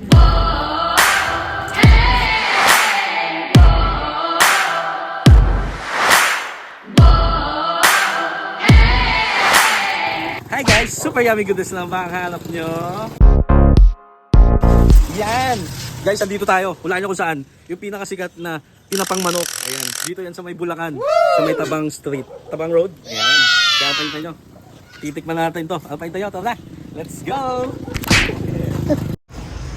Hi guys! Super yummy goodness lang ba ang hanap nyo? Yan! Guys, andito tayo. Hulaan nyo kung saan. Yung pinakasikat na pinapang manok. Ayan. Dito yan sa may Bulacan. Sa may Tabang Street. Tabang Road. Ayan. Kaya alpayin tayo. Titikman natin to. Alpayin tayo. Tara! Let's go!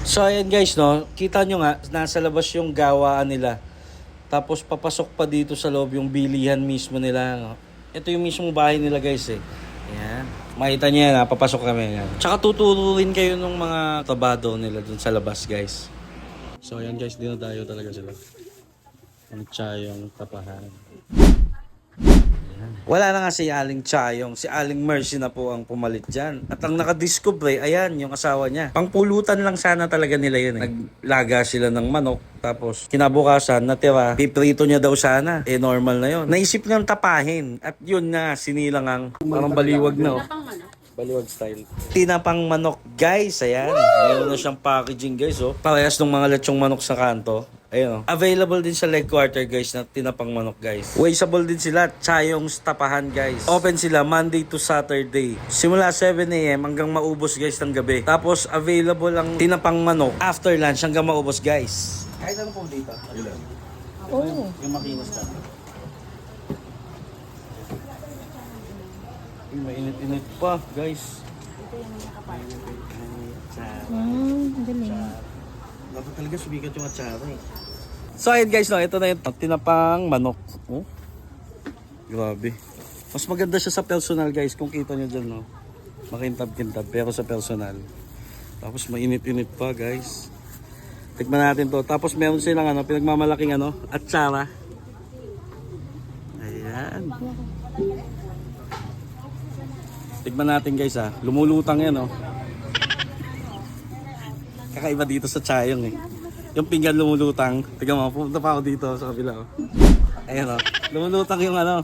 So ayan guys, no, kita nyo nga, nasa labas yung gawaan nila. Tapos papasok pa dito sa loob yung bilihan mismo nila. No? Ito yung mismong bahay nila guys eh. Ayan. Makita nyo yan ha, papasok kami. Yan. Tsaka tuturuin kayo ng mga tabado nila dun sa labas guys. So ayan guys, dinadayo talaga sila. Ang tsayong tapahan. Wala na nga si Aling Chayong, si Aling Mercy na po ang pumalit dyan. At ang nakadiscover, ayan, yung asawa niya. Pangpulutan lang sana talaga nila yun eh. Naglaga sila ng manok, tapos kinabukasan, natira, piprito niya daw sana. Eh, normal na yun. Naisip niyang tapahin. At yun na, sinilang ang parang baliwag na oh. Baliwag style. Tinapang manok, guys. Ayan. Meron na siyang packaging, guys. Oh. Parehas ng mga lechong manok sa kanto. Ayun. oh. Available din sa leg quarter, guys, na tinapang manok, guys. Wasteable din sila. Chayong tapahan, guys. Open sila Monday to Saturday. Simula 7 a.m. hanggang maubos, guys, ng gabi. Tapos, available ang tinapang manok after lunch hanggang maubos, guys. Kahit ano po dito. Oo. Yung makinis ka. Uy, Mainit-init pa, guys. Wow, galing. Dapat talaga sumikat yung atsara eh. So ayun guys, no, ito na yung tinapang manok. Oh. Grabe. Mas maganda siya sa personal guys, kung kita nyo dyan, no. Makintab-kintab, pero sa personal. Tapos mainit-init pa guys. Tikman natin to. Tapos meron silang ano, pinagmamalaking ano, atsara. Ayan. Tikman natin guys ha. Lumulutang yan oh. Kakaiba dito sa Chayong eh. Yung pinggan lumulutang. Tignan mo, pumunta pa ako dito sa kabila. Oh. Ayan oh. Lumulutang yung ano.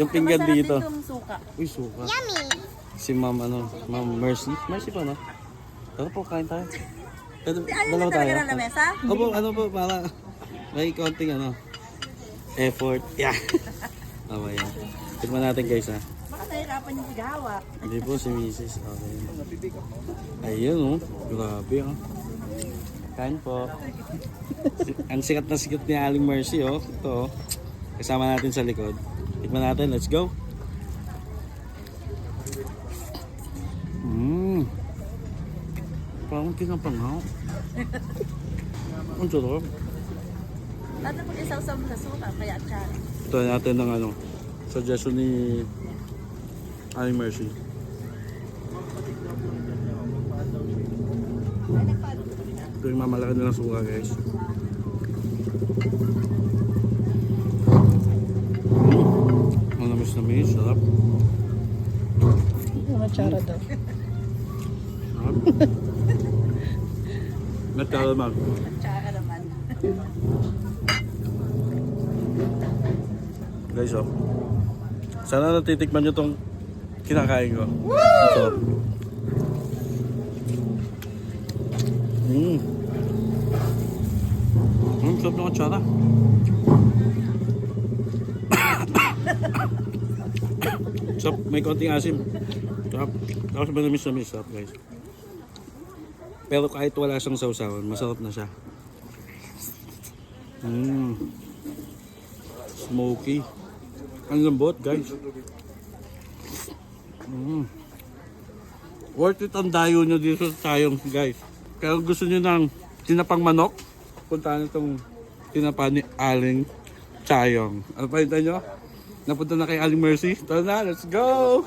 Yung pinggan dito. Yung suka. Uy, suka. Yummy! Si ma'am ano, ma'am Mercy. Mercy pa no? Tara po, kain tayo. Pwede, dalawa tayo. na lamesa? Opo, ano po, para may konting ano, effort. Yeah. Tama yan. Tignan natin guys ha. Baka nahirapan yung sigawa. Hindi po si Mrs. Okay. Ayun oh. Grabe oh. Kain po. Ang sikat na sikat ni Aling Mercy oh. Ito oh. Kasama natin sa likod. Tikman natin. Let's go. Mmm. Parang tinapanghaw. Ang sarap. Dati pag isaw-saw sa suka, kaya atsara. Ito natin ng ano. Suggestion ni Aling Mercy. Ito yung mamalaki nilang suka guys. Mm. Ang namis na may sarap. Yung atsara daw. Sarap. Nagkala man. Atsara naman. Guys oh. Sana natitikman nyo tong kinakain ko. Ang sarap. Mmm. Ang sarap may konting asim. Sarap. Tapos manamis na sarap guys. Pero kahit wala siyang sausawan, masarap na siya. Mmm. Smoky. Ang lambot, guys. Mm. Worth it ang dayo nyo dito sa tayong, guys. Kaya gusto nyo ng tinapang manok, puntahan itong tinapa ni Aling Chayong. Ano pa nyo? Napunta na kay Aling Mercy? Tara na, let's go!